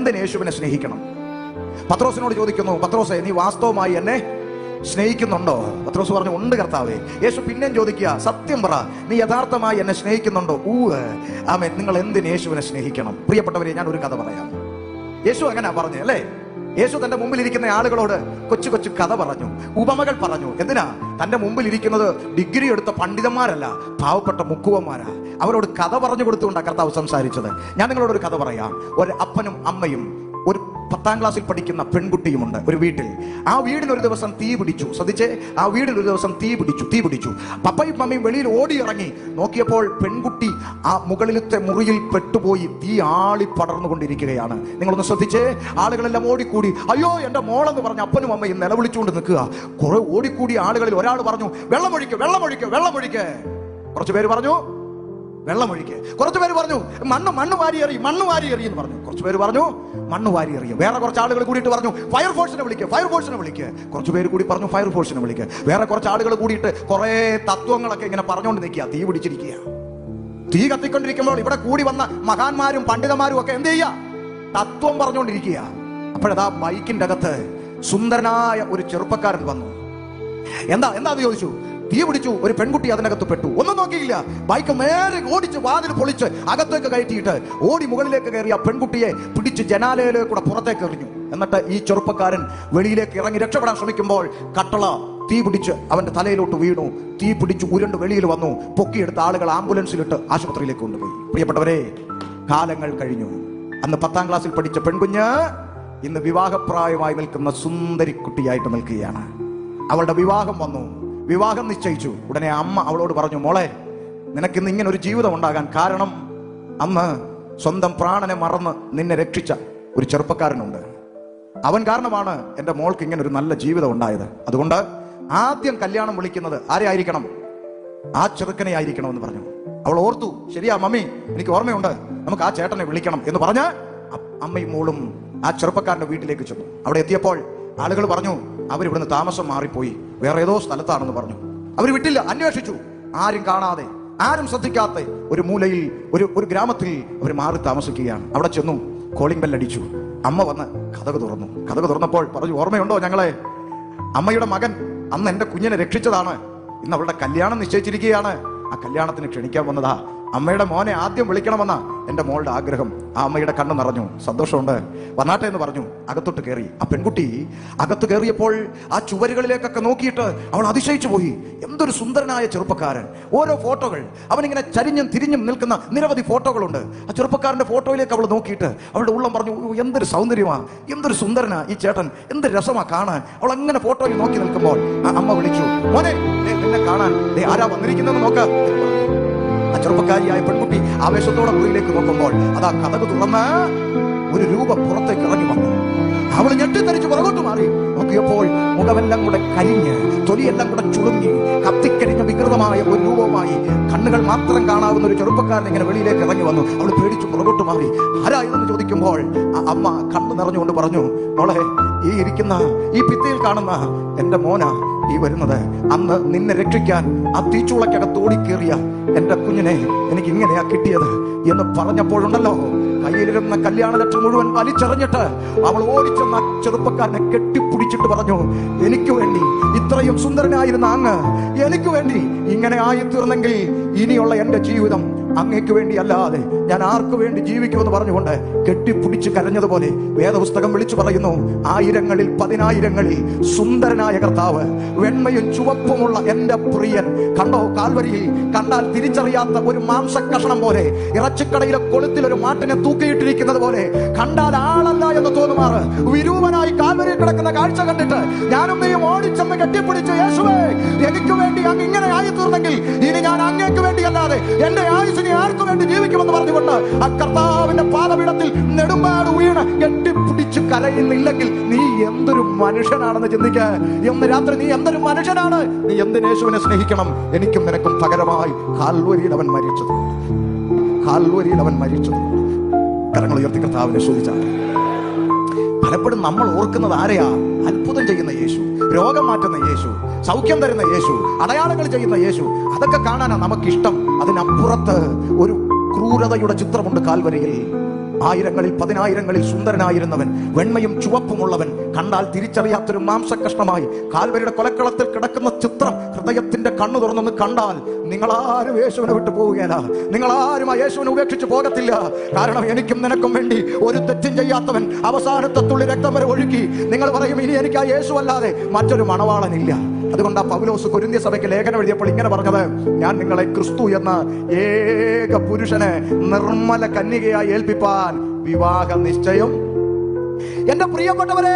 എന്തിന് യേശുവിനെ സ്നേഹിക്കണം? പത്രോസിനോട് ചോദിക്കുന്നു പത്രോസെ നീ വാസ്തവമായി എന്നെ സ്നേഹിക്കുന്നുണ്ടോ? പത്രോസ് പറഞ്ഞു ഉണ്ട് കർത്താവേ. യേശു പിന്നെയും ചോദിക്കുക സത്യം പറ നീ യഥാർത്ഥമായി എന്നെ സ്നേഹിക്കുന്നുണ്ടോ? ഊ ആമേ നിങ്ങൾ എന്തിന് യേശുവിനെ സ്നേഹിക്കണം? പ്രിയപ്പെട്ടവരെ ഞാൻ ഒരു കഥ പറയാം. യേശു അങ്ങനെ പറഞ്ഞു അല്ലേ? യേശു തന്റെ മുമ്പിൽ ഇരിക്കുന്ന ആളുകളോട് കൊച്ചു കൊച്ചു കഥ പറഞ്ഞു ഉപമകൾ പറഞ്ഞു. എന്തിനാ? തന്റെ മുമ്പിൽ ഇരിക്കുന്നത് ഡിഗ്രി എടുത്ത പണ്ഡിതന്മാരല്ല പാവപ്പെട്ട മുക്കുവന്മാരാ. അവരോട് കഥ പറഞ്ഞു കൊടുത്തുകൊണ്ടാണ് കർത്താവ് സംസാരിച്ചത്. ഞാൻ നിങ്ങളോട് ഒരു കഥ പറയാം. ഒരു അപ്പനും അമ്മയും ഒരു പത്താം ക്ലാസ്സിൽ പഠിക്കുന്ന പെൺകുട്ടിയുമുണ്ട് ഒരു വീട്ടിൽ. ആ വീടിന് ഒരു ദിവസം തീ പിടിച്ചു. ശ്രദ്ധിച്ചേ ആ വീടിന് ഒരു ദിവസം തീ പിടിച്ചു തീ പിടിച്ചു. പപ്പയും മമ്മയും വെളിയിൽ ഓടി ഇറങ്ങി നോക്കിയപ്പോൾ പെൺകുട്ടി ആ മുകളിലത്തെ മുറിയിൽ പെട്ടുപോയി തീ ആളി പടർന്നുകൊണ്ടിരിക്കുകയാണ്. നിങ്ങളൊന്ന് ശ്രദ്ധിച്ചേ ആളുകളെല്ലാം ഓടിക്കൂടി. അയ്യോ എന്റെ മോളെന്ന് പറഞ്ഞ അപ്പനും അമ്മയും നിലവിളിച്ചുകൊണ്ട് നിൽക്കുക. കുറെ ഓടിക്കൂടി ആളുകളിൽ ഒരാൾ പറഞ്ഞു വെള്ളമൊഴിക്ക് വെള്ളമൊഴിക്ക് വെള്ളമൊഴിക്ക് കുറച്ചു പേര് പറഞ്ഞു വെള്ളമൊഴിക്ക്. കുറച്ചു പേര് പറഞ്ഞു മണ്ണ് മണ്ണ് വാരി എറി മണ്ണ് വാരി എറി എന്ന് പറഞ്ഞു. കുറച്ചു പേര് പറഞ്ഞു മണ്ണ് വാരി എറിയും വേറെ കുറച്ച് ആളുകൾ കൂടിയിട്ട് പറഞ്ഞു ഫയർ ഫോഴ്സിനെ വിളിക്കുക ഫയർ ഫോഴ്സിനെ വിളിക്കുക കുറച്ചു പേര് കൂടി പറഞ്ഞു ഫയർ ഫോഴ്സിനെ വിളിക്കുക വേറെ കുറച്ച് ആളുകൾ കൂടിയിട്ട് കുറേ തത്വങ്ങളൊക്കെ ഇങ്ങനെ പറഞ്ഞുകൊണ്ട് നിൽക്കുക തീ പിടിച്ചിരിക്കുക. തീ കത്തിക്കൊണ്ടിരിക്കുമ്പോൾ ഇവിടെ കൂടി വന്ന മഹാന്മാരും പണ്ഡിതന്മാരും ഒക്കെ എന്ത് ചെയ്യുക? തത്വം പറഞ്ഞുകൊണ്ടിരിക്കുക. അപ്പോഴതാ ബൈക്കിന്റെ അകത്ത് സുന്ദരനായ ഒരു ചെറുപ്പക്കാരൻ വന്നു. എന്താ എന്താ ചോദിച്ചു? തീ പിടിച്ചു ഒരു പെൺകുട്ടി അതിനകത്ത് പെട്ടു. ഒന്നും നോക്കിയില്ല. ബൈക്ക് നേരെ ഓടിച്ച് വാതിൽ പൊളിച്ച് അകത്തേക്ക് കയറ്റിയിട്ട് ഓടി മുകളിലേക്ക് കയറി ആ പെൺകുട്ടിയെ പിടിച്ച് ജനാലയിലേക്ക് കൂടെ പുറത്തേക്ക് എറിഞ്ഞു. എന്നിട്ട് ഈ ചെറുപ്പക്കാരൻ വെളിയിലേക്ക് ഇറങ്ങി രക്ഷപ്പെടാൻ ശ്രമിക്കുമ്പോൾ കട്ടള തീ പിടിച്ച് അവന്റെ തലയിലോട്ട് വീണു. തീ പിടിച്ച് ഉരുണ്ട് വെളിയിൽ വന്നു. പൊക്കിയെടുത്ത ആളുകൾ ആംബുലൻസിലിട്ട് ആശുപത്രിയിലേക്ക് കൊണ്ടുപോയി. പ്രിയപ്പെട്ടവരെ കാലങ്ങൾ കഴിഞ്ഞു. അന്ന് പത്താം ക്ലാസ്സിൽ പഠിച്ച പെൺകുഞ്ഞ് ഇന്ന് വിവാഹപ്രായമായി നിൽക്കുന്ന സുന്ദരി കുട്ടിയായിട്ട് നിൽക്കുകയാണ്. അവളുടെ വിവാഹം വന്നു. വിവാഹം നിശ്ചയിച്ചു. ഉടനെ അമ്മ അവളോട് പറഞ്ഞു മോളെ നിനക്കിന്ന് ഇങ്ങനെ ഒരു ജീവിതം ഉണ്ടാകാൻ കാരണം അന്ന് സ്വന്തം പ്രാണനെ മറന്ന് നിന്നെ രക്ഷിച്ച ഒരു ചെറുപ്പക്കാരനുണ്ട്. അവൻ കാരണമാണ് എന്റെ മോൾക്ക് ഇങ്ങനെ ഒരു നല്ല ജീവിതം ഉണ്ടായത്. അതുകൊണ്ട് ആദ്യം കല്യാണം വിളിക്കുന്നത് ആരെ ആയിരിക്കണം ആ ചെറുക്കനെ ആയിരിക്കണം എന്ന് പറഞ്ഞു. അവൾ ഓർത്തു ശരിയാ മമ്മി എനിക്ക് ഓർമ്മയുണ്ട്. നമുക്ക് ആ ചേട്ടനെ വിളിക്കണം. എന്ന് പറഞ്ഞ് അമ്മയും മോളും ആ ചെറുപ്പക്കാരന്റെ വീട്ടിലേക്ക് ചെന്നു. അവിടെ എത്തിയപ്പോൾ ആളുകൾ പറഞ്ഞു അവർ ഇവിടുന്ന് താമസം മാറിപ്പോയി. വേറെ ഏതോ സ്ഥലത്താണെന്ന് പറഞ്ഞു. അവർ വിട്ടില്ല അന്വേഷിച്ചു. ആരും കാണാതെ ആരും ശ്രദ്ധിക്കാത്ത ഒരു മൂലയിൽ ഒരു ഒരു ഗ്രാമത്തിൽ അവർ മാറി താമസിക്കുകയാണ്. അവിടെ ചെന്നു കോളിംഗ് ബെൽ അടിച്ചു. അമ്മ വന്ന് കഥക് തുറന്നു. കഥക് തുറന്നപ്പോൾ പറഞ്ഞു ഓർമ്മയുണ്ടോ ഞങ്ങളെ? അമ്മയുടെ മകൻ അന്ന് എന്റെ കുഞ്ഞിനെ രക്ഷിച്ചതാണ്. ഇന്ന് അവളുടെ കല്യാണം നിശ്ചയിച്ചിരിക്കുകയാണ്. ആ കല്യാണത്തിന് ക്ഷണിക്കാൻ വന്നതാ അമ്മയുടെ മോനെ ആദ്യം വിളിക്കണമെന്ന എന്റെ മോളുടെ ആഗ്രഹം. ആ അമ്മയുടെ കണ്ണു നിറഞ്ഞു. സന്തോഷമുണ്ട്. വന്നാട്ടെ എന്ന് പറഞ്ഞു. അകത്തോട്ട് കയറി. ആ പെൺകുട്ടി അകത്ത് കയറിയപ്പോൾ ആ ചുവരുകളിലേക്കൊക്കെ നോക്കിയിട്ട് അവൾ അതിശയിച്ചു പോയി. എന്തൊരു സുന്ദരനായ ചെറുപ്പക്കാരൻ. ഓരോ ഫോട്ടോകൾ. അവനിങ്ങനെ ചരിഞ്ഞും തിരിഞ്ഞും നിൽക്കുന്ന നിരവധി ഫോട്ടോകളുണ്ട്. ആ ചെറുപ്പക്കാരന്റെ ഫോട്ടോയിലേക്ക് അവൾ നോക്കിയിട്ട് അവളുടെ ഉള്ളം പറഞ്ഞു എന്തൊരു സൗന്ദര്യമാ. എന്തൊരു സുന്ദരനാ ഈ ചേട്ടൻ. എന്ത് രസമാ കാണാൻ. അവൾ അങ്ങനെ ഫോട്ടോയിൽ നോക്കി നിൽക്കുമ്പോൾ ആ അമ്മ വിളിച്ചു മോനെ നിന്നെ കാണാൻ. ആരാ വന്നിരിക്കുന്നത് നോക്കാം. ആ ചെറുപ്പക്കാരിയായ പെൺകുട്ടി ആവേശത്തോടെ മുറിയിലേക്ക് നോക്കുമ്പോൾ അതാ കഥക് തുറന്ന് ഒരു രൂപ പുറത്തേക്ക് ഇറങ്ങി വന്നു. അവൾ ഞെട്ടിത്തരിച്ച് പുറകോട്ട് മാറി. നോക്കിയപ്പോൾ മുഖമെല്ലാം കൂടെ കരിഞ്ഞ് തൊലിയെല്ലാം കൂടെ ചുളുങ്ങി കത്തിക്കരിഞ്ഞ വികൃതമായ ഒരു രൂപവുമായി കണ്ണുകൾ മാത്രം കാണാവുന്ന ഒരു ചെറുപ്പക്കാരൻ ഇങ്ങനെ വെളിയിലേക്ക് ഇറങ്ങി വന്നു. അവൾ പേടിച്ച് പുറകോട്ട് മാറി. ആരായിരുന്നു ചോദിക്കുമ്പോൾ ആ അമ്മ കണ്ണു നിറഞ്ഞുകൊണ്ട് പറഞ്ഞു മോളെ ഈ ഇരിക്കുന്ന ഈ ഭിത്തിയിൽ കാണുന്ന എന്റെ മോന ഈ വരുന്നത്. അന്ന് നിന്നെ രക്ഷിക്കാൻ ആ തീച്ചുളക്കകത്ത് ഓടിക്കേറിയ എന്റെ കുഞ്ഞിനെ എനിക്ക് ഇങ്ങനെയാ കിട്ടിയത് എന്ന് പറഞ്ഞപ്പോഴുണ്ടല്ലോ. കയ്യിലിരുന്ന കല്യാണ ലക്ഷം മുഴുവൻ വലിച്ചെറിഞ്ഞിട്ട് അവൾ ഓടിച്ചെന്ന ചെറുപ്പക്കാരനെ കെട്ടിപ്പിടിച്ചിട്ട് പറഞ്ഞു എനിക്ക് വേണ്ടി ഇത്രയും സുന്ദരനായിരുന്ന അങ്ങ് എനിക്ക് വേണ്ടി ഇങ്ങനെ ആയി തീർന്നെങ്കിൽ ഇനിയുള്ള എന്റെ ജീവിതം അങ്ങേക്ക് വേണ്ടി അല്ലാതെ ഞാൻ ആർക്കു വേണ്ടി ജീവിക്കുമെന്ന് പറഞ്ഞുകൊണ്ട് കെട്ടിപ്പിടിച്ച് കരഞ്ഞതുപോലെ വേദപുസ്തകം വിളിച്ചു പറയുന്നു ആയിരങ്ങളിൽ പതിനായിരങ്ങളിൽ സുന്ദരനായ കർത്താവ് വെണ്മയും ചുവപ്പുമുള്ള എന്റെ പ്രിയൻ. കണ്ടോ കാൽവരിയിൽ കണ്ടാൽ തിരിച്ചറിയാത്ത ഒരു മാംസ കഷണം പോലെ ഇറച്ചിക്കടയിലെ കൊളുത്തിൽ ഒരു മാട്ടിനെ തൂക്കിയിട്ടിരിക്കുന്നത് പോലെ കണ്ടാൽ ആളല്ല എന്ന് തോന്നുമാറ്. വിരൂപനായി കാൽവരിയിൽ കിടക്കുന്ന കാഴ്ച കണ്ടിട്ട് ഞാനും കെട്ടിപ്പിടിച്ചു യേശുവേ എനിക്ക് വേണ്ടി അങ്ങ് ഇങ്ങനെ ആയി തീർന്നെങ്കിൽ ഇനി ഞാൻ അങ്ങേക്ക് വേണ്ടി അല്ലാതെ എന്റെ ആയുസിനെ ആർക്കു വേണ്ടി ജീവിക്കുമെന്ന് പറഞ്ഞുകൊണ്ട് ആ കർത്താവിന്റെ പാദപീഠത്തിൽ നെടുമ്പാട് വീണ് കെട്ടിപ്പിടിച്ച് കരയുന്നില്ലെങ്കിൽ നീ എന്തൊരു മനുഷ്യനാണെന്ന് ചിന്തിക്ക. എന്ന് രാത്രി നീ എന്തൊരു മനുഷ്യനാണ്? നീ എന്തിന് യേശുവിനെ സ്നേഹിക്കണം? എനിക്കും നിനക്കും പകരമായി കാൽവരിയിൽ അവൻ മരിച്ചത്. കാൽവരിയിൽ അവൻ മരിച്ചത്. കരങ്ങൾ ഉയർത്തി കർത്താവിനെ ശോധിച്ചാണ് പലപ്പോഴും നമ്മൾ ഓർക്കുന്നത് ആരെയാ? അത്ഭുതം ചെയ്യുന്ന യേശു. രോഗം മാറ്റുന്ന യേശു സൗഖ്യം തരുന്ന യേശു അടയാളങ്ങൾ ചെയ്യുന്ന യേശു അതൊക്കെ കാണാനാ നമുക്കിഷ്ടം. അതിനപ്പുറത്ത് ഒരു ക്രൂരതയുടെ ചിത്രമുണ്ട് കാൽവരിയിൽ. ആയിരങ്ങളിൽ പതിനായിരങ്ങളിൽ സുന്ദരനായിരുന്നവൻ വെണ്മയും ചുവപ്പുമുള്ളവൻ കണ്ടാൽ തിരിച്ചറിയാത്തൊരു മാംസകഷ്ണമായി കാൽവരിയുടെ കൊലക്കളത്തിൽ കിടക്കുന്ന ചിത്രം ഹൃദയത്തിന്റെ കണ്ണു തുറന്നൊന്ന് കണ്ടാൽ നിങ്ങളാരും യേശുവിനെ വിട്ടു പോവുകയല്ല. നിങ്ങളാരും ആ യേശുവിനെ ഉപേക്ഷിച്ച് പോകത്തില്ല. കാരണം എനിക്കും നിനക്കും വേണ്ടി ഒരു തെറ്റും ചെയ്യാത്തവൻ അവസാനത്തെ തുള്ളി രക്തം വരെ ഒഴുക്കി നിങ്ങൾ പറയും ഇനി എനിക്ക് ആ യേശു അല്ലാതെ മറ്റൊരു മണവാളനില്ല. അതുകൊണ്ട് ആ പൗലോസ് കൊരിന്ത്യ സഭയ്ക്ക് ലേഖനം എഴുതിയപ്പോൾ ഇങ്ങനെ പറഞ്ഞത് ഞാൻ നിങ്ങളെ ക്രിസ്തു എന്ന ഏക പുരുഷനെ നിർമ്മല കന്യകയായി ഏൽപ്പിപ്പാൻ വിവാഹ നിശ്ചയം എന്റെ പ്രിയപ്പെട്ടവരെ